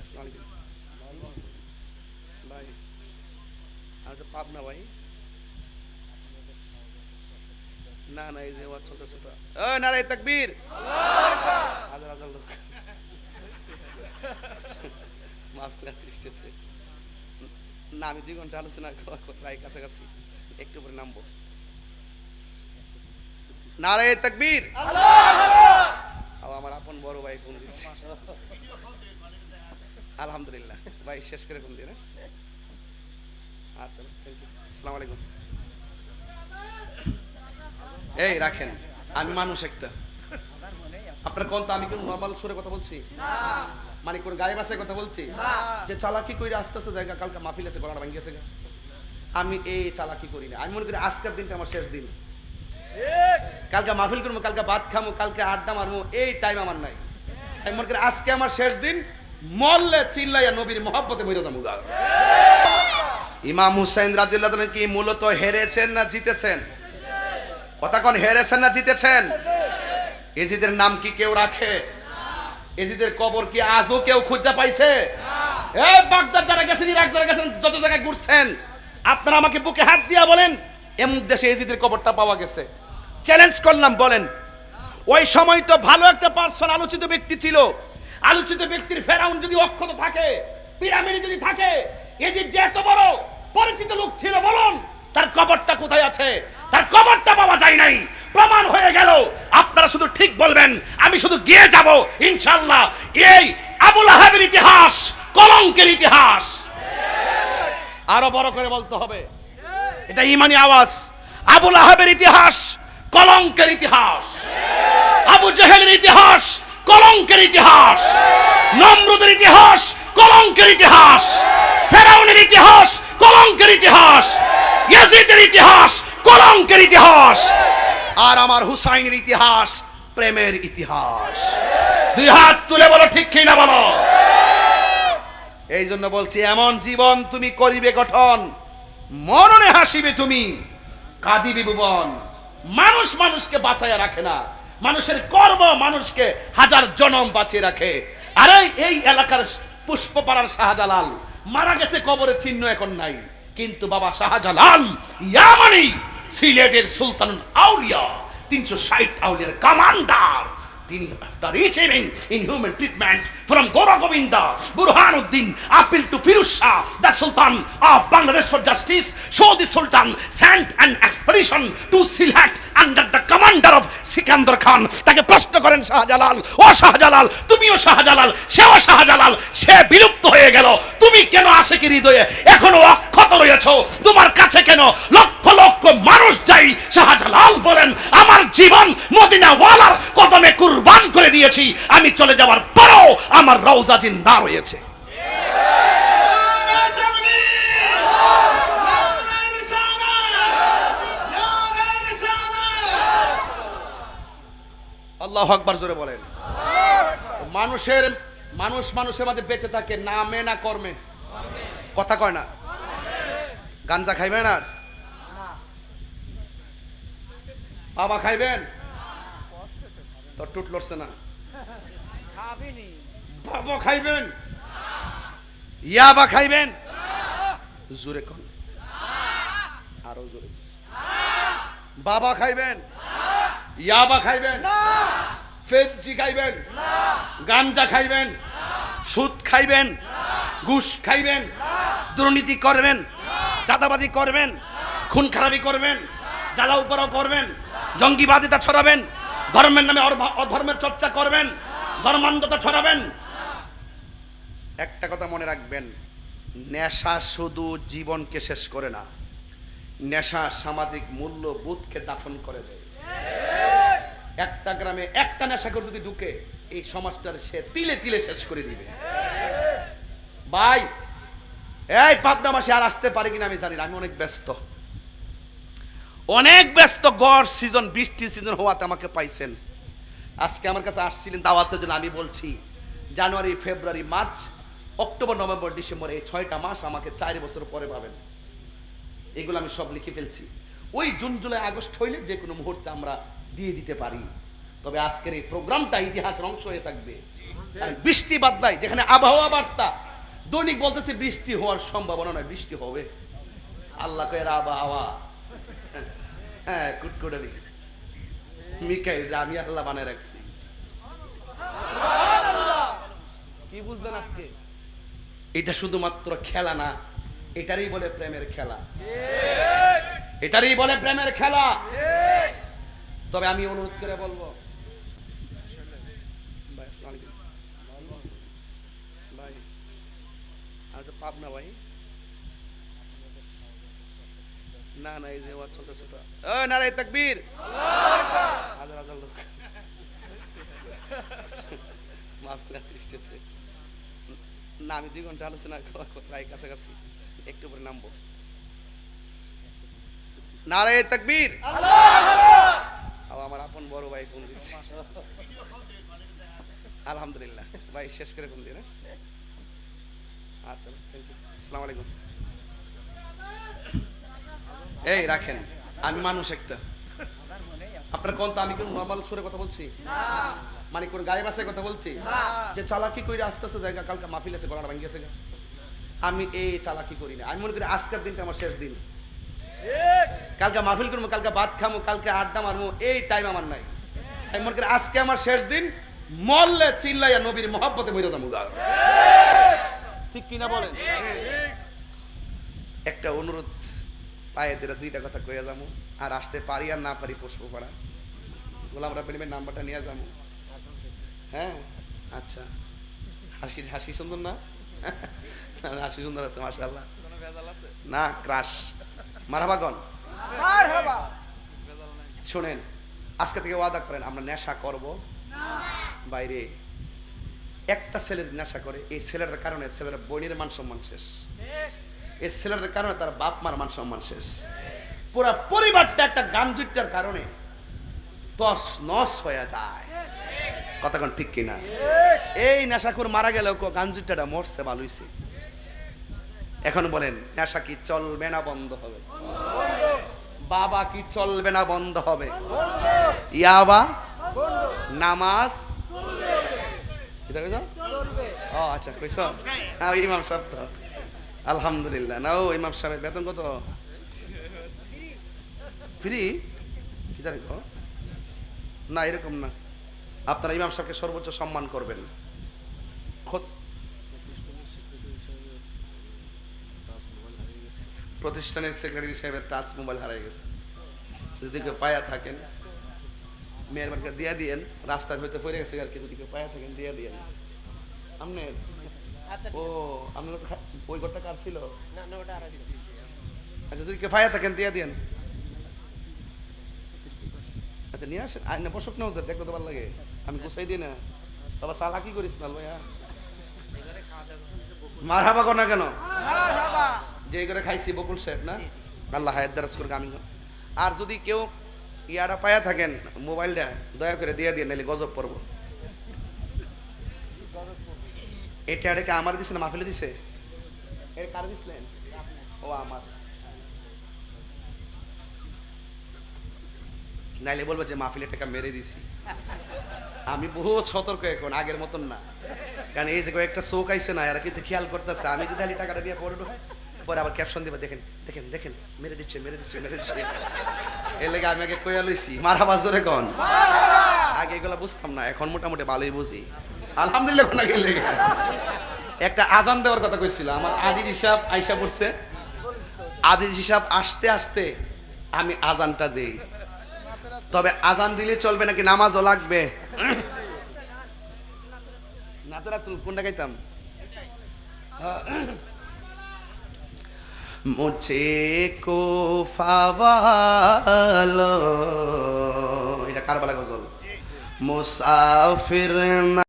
আসসালামু আলাইকুম ভাই আমি তো পাবনা ভাই না না এই যে ওয়াজ চলতেছে তো। ও নারাই তাকবীর। হাজার হাজার লোক মাহফিল সৃষ্টিছে না আমি দুই ঘণ্টা আলোচনা প্রায় কাছাকাছি। একটু পরে নামবো। নারায় তাকবীর। আমার আপন বড় ভাই ফোন দিচ্ছে আলহামদুলিল্লাহ। ভাই, শেষ করে ফোন দিয়ে না। আচ্ছা থ্যাংক ইউ আসসালামু আলাইকুম। এই, রাখেন। আমি মানুষ একটা। আপনার কোন তো আমি কোন নর্মাল সুরে কথা বলছি? মানে কোন গায়ে বাসায় কথা বলছি? যে চালাকি কইরে আস্তে আস্তে জায়গা, কালকে মাহফিল আছে, গলাটা ভাঙ্গি গেছে আমি এই চালাকি করি না। আমি মনে করি আজকের দিনটা আমার শেষ দিন। কালকে মাহফিল করব, কালকে ভাত খামো, কালকে আড্ডা মারবো, এই টাইম আমার নাই। আমি মনে করি আজকে আমার শেষ দিন। মল্লে চিল্লাইয়া নবীর মহাব্বতে মরে যাব। ইমাম হুসাইন রাদিল্লাহ কি মূলত হেরেছেন না জিতেছেন? কথা কোন হেরেছেন না জিতেছেন? এজিদের নাম কি কেউ রাখে? এজিদের কবর কি আজও কেউ খুঁজা পাইছে? এই বাগদাদ যারা গেছেন ইরাক যারা গেছেন যত জায়গায় ঘুরছেন আপনারা আমাকে বুকে হাত দিয়া বলেন এমন দেশে এজিদের কবরটা পাওয়া গেছে। চ্যালেঞ্জ করলাম বলেন। ওই সময় তো ভালো একটা পার্সন আলোচিত ব্যক্তি ছিল। আলোচিত ব্যক্তির ফেরাউন যদি অক্ষত থাকে, পিরামিড যদি থাকে এজিদ যে এত বড়, পরিচিত লোক ছিল, বলুন, তার কবরটা কোথায় আছে? তার কবরটা পাওয়া যায় নাই। প্রমাণ হয়ে গেল, আপনারা শুধু ঠিক বলবেন, আমি শুধু গিয়ে যাব ইনশাল্লাহ এই আবুল আহাবের ইতিহাস, কলঙ্কের ইতিহাস। আরও বড় করে বলতে হবে, এটা ইমানি আওয়াজ। আবুল আহাবের ইতিহাস, কলঙ্কের ইতিহাস। আবু জেহেলের ইতিহাস কলঙ্কের ইতিহাস, নমরুদের ইতিহাস, কলঙ্কের ইতিহাস, ফেরাউনের ইতিহাস, কলঙ্কের ইতিহাস, ইয়াজিদের ইতিহাস, কলঙ্কের ইতিহাস, আর আমার হুসাইনের ইতিহাস, প্রেমের ইতিহাস। দুই হাত তুলে বলো, ঠিক কিনা বলো? এই জন্য বলছি, এমন জীবন তুমি করিবে গঠন, মরণে হাসিবে তুমি, কাঁদিবে ভুবন। মানুষ মানুষকে বাঁচাইয়া রাখে না। মানুষের কর্ম মানুষকে হাজার জনম বাঁচিয়ে রাখে। আরে এই এলাকার পুষ্প পাড়ার শাহজালাল, মারা গেছে কবরের চিহ্ন এখন নাই। কিন্তু বাবা শাহজালাল ইয়ামানি, সিলেটের সুলতান আউলিয়া, তিনশো ষাট আউলিয়ার কামান্ডার। তিনি after receiving inhuman treatment from Gaur Gobinda Burhan Uddin appeal to Firuz Shah the sultan of Bangladesh for justice so the sultan sent and expedition to Sylhet under the commander of Sikandar Khan. তাকে প্রশ্ন করেন, শাহজালাল, ও শাহজালাল, তুমিও শাহজালাল, সেও শাহজালাল, সে বিলুপ্ত হয়ে গেল, তুমি কেন আসে কি হৃদয়ে এখনও অক্ষত রয়েছ তোমার কাছে কেন লক্ষ লক্ষ মানুষ যাই শাহজালাল বলেন, আমার জীবন মদিনা ওয়ালার কদমে কুরবান করে দিয়েছি, আমি চলে যাওয়ার পরও আমার রওজা জিন্দা রয়েছে আল্লাহ আকবার জোরে বলেন। মানুষের মানুষ মানুষের মাঝে বেঁচে থাকে নামে না কর্মে। কথা কয় না। গাঞ্জা খাইবেন আর? বাবা খাইবেন? তো টুট লড়ছে না। বাবা খাইবেন? ইয়াবা খাইবেন? জোরে কোন। আরও জোরে। বাবা খাইবেন? ইয়াবা খাইবেন? ফেজি খাইবেন? গাঞ্জা খাইবেন? সুদ খাইবেন? ঘুষ খাইবেন? দুর্নীতি করবেন? চাঁদাবাজি করবেন? খুন খারাপি করবেন? জ্বালা উপরও করবেন? জঙ্গিবাদিতা ছড়াবেন? ধর্মের নামে অধর্মের চর্চা করবেন? ধর্মান্ধতা ছড়াবেন? একটা কথা মনে রাখবেন, নেশা শুধু জীবনকে শেষ করে না, নেশা সামাজিক মূল্যবোধকে দাফন করে দেয়। একটা গ্রামে একটা নেশাখোর যদি ঢুকে, এই সমাজটার সে তিলে তিলে শেষ করে দিবে। ভাই, এই পাবনা মাসে আর আসতে পারি কিনা আমি জানি না, আমি অনেক ব্যস্ত। অনেক ব্যস্ত, গড় সিজন বৃষ্টির সিজন হওয়াতে আমাকে পাইছেন। আজকে আমার কাছে আসছিলেন দাওয়াতের জন্য, আমি বলছি, January, February, March, October, November, December, এই ছয়টা মাস আমাকে চার বছর পরে পাবেন। এগুলো আমি সব লিখে ফেলছি। ওই জুন, জুলাই, আগস্ট হইলে যে কোনো মুহূর্তে আমরা দিয়ে দিতে পারি। তবে আজকের এই প্রোগ্রামটা ইতিহাসের অংশ হয়ে থাকবে। আর বৃষ্টি বাদলাই যেখানে আবহাওয়া বার্তা। দৈনিক বলতেছে বৃষ্টি হওয়ার সম্ভাবনা নয় বৃষ্টি হবে। আল্লাহ কয়ের আবহাওয়া। হ্যাঁ কুটকুটারি মিকাইল আমি আল্লাহ বানায় রাখছি। কি বুঝলেন আজকে? এটা শুধুমাত্র খেলা না এটারই বলে প্রেমের খেলা। এটারই বলে প্রেমের খেলা। তবে আমি অনুরোধ করে বলব। ভাই। ভাই তো পাবনা ভাই। না না, এই যে ও হাজার হাজার লোক। করে না, আমি দুই ঘণ্টা আলোচনা প্রায় কাছাকাছি। একটু পরে নামবো। নারায় তাকবীর। আবার আমার আপন বড় ভাই ফোন দিচ্ছে আলহামদুলিল্লাহ। ভাই শেষ করে ফোন দিয়ে আচ্ছা থ্যাংক ইউ আসসালামু আলাইকুম। এই রাখেন আমি মানুষ একটা। আপনার কোন তো আমি কোন নর্মাল সুরে কথা বলছি? মানে কোন গায়ে বাসে কথা বলছি? যে চালাকি কইরা আস্তে আস্তে জায়গা কালকে মাহফিল আছে গলাটা আমি এই চালাকি করি না। আমি মনে করি আজকের দিনটা আমার শেষ দিন। কালকে মাহফিল করব, কালকে ভাত খামো, কালকে আড্ডা মারবো, এই টাইম আমার নাই। আমি মনে করি আজকে আমার শেষ দিন মল্লে চিল্লাইয়া নবীর মহাব্বতে মরে যাব। ঠিক কিনা বলেন? একটা অনুরোধ, পায়ে দিলে দুইটা কথা কইয়া যাব, আর আসতে পারি আর না পারি পুষ্প পাড়া। গোলাম রাব্বানিমের নাম্বারটা নিয়ে যাব। হ্যাঁ? আচ্ছা। হাসি হাসি সুন্দর না, হাসি সুন্দর আছে, মাশাআল্লাহ। না ক্রাশ মারাবাগন শোনেন আজকে থেকে ওয়াদা করেন আমরা নেশা করব। বাইরে একটা ছেলে যদি নেশা করে এই ছেলেটার কারণে ছেলের বোনের মান সম্মান শেষ। এই ছেলেটার কারণে তার বাপ মার মান সম্মান শেষ। পুরা পরিবারটা একটা গাঞ্জুটার কারণে তস নস হয়ে যায়। কতক্ষণ ঠিক কিনা? এই নেশাকুর মারা গেলেও গাঞ্জুটাটা মরছে ভালোইছে এখন বলেন, নেশা কি চলবে না বন্ধ হবে? বাবা কি চলবে না বন্ধ হবে? ইয়াবা নামাজ? ও আচ্ছা কইছ? হ্যাঁ ইমাম সাহেব তো। আলহামদুলিল্লাহ। না, ও ইমাম সাহেবের বেতন কত? ফ্রি? কি না, এরকম না। আপনারা ইমাম সাহেবকে সর্বোচ্চ সম্মান করবেন। প্রতিষ্ঠানের সেক্রেটারি সাহেবের টাচ মোবাইল হারিয়ে গেছে। যদি কেউ পায়া থাকেন মেয়ের বাড়িতে দিয়ে দিয়েন রাস্তায় হয়তো পড়ে গেছে আর কি যদি কেউ পায়া থাকেন দিয়ে দিয়েন। আপনি ও আপনার ওই ঘরটা কার ছিল? আচ্ছা যদি কেউ পায়া থাকেন দিয়ে দিয়েন। আচ্ছা নিয়ে আসেন। আর না বসক না হুজুর, দেখতে তো ভালো লাগে। আমি গুছাই দিই না। বাবা সালা কি করিস না ভাইয়া? মার হাবা না কেন? যে করে খাইছি বকুল সাহেব না? আল্লাহ হায়াত দারাজ করুক আমি আর যদি কেউ ইয়াটা পায়া থাকেন মোবাইলটা দয়া করে দিয়ে দিয়ে নাহলে গজব পড়ব। এটা এটাকে আমার দিছে না মাহফিলে দিছে? এর কার দিছিলেন ও আমার। নাইলে বলব যে মাহফিলে টাকা মেরে দিছি। আমি বহু সতর্ক এখন আগের মতন না। কারণ এই যে কয়েকটা চোখ আইছে না এরা কিন্তু খেয়াল করতেছে। আমি যদি খালি টাকাটা দিয়ে পড়ব পরে আবার ক্যাপশন দিবা, দেখেন দেখেন দেখেন, মেরে দিচ্ছে মেরে দিচ্ছে মেরে দিচ্ছে। এর লেগে আমি আগে কইয়া লইছি, মারা বাজরে কন। আগে এগুলো বুঝতাম না, এখন মোটামুটি ভালোই বুঝি। আলহামদুলিল্লাহ কোন আগে লেগে। একটা আজান দেওয়ার কথা কইছিল আমার আদির হিসাব আইসা পড়ছে। আদির হিসাব আসতে আসতে আমি আজানটা দেই। তবে আজান দিলে চলবে নাকি নামাজও লাগবে? নাতের কোনটা গাইতাম? মুঝে কো ফাওয়ালো এটা কারবালা গজল মুসাফির না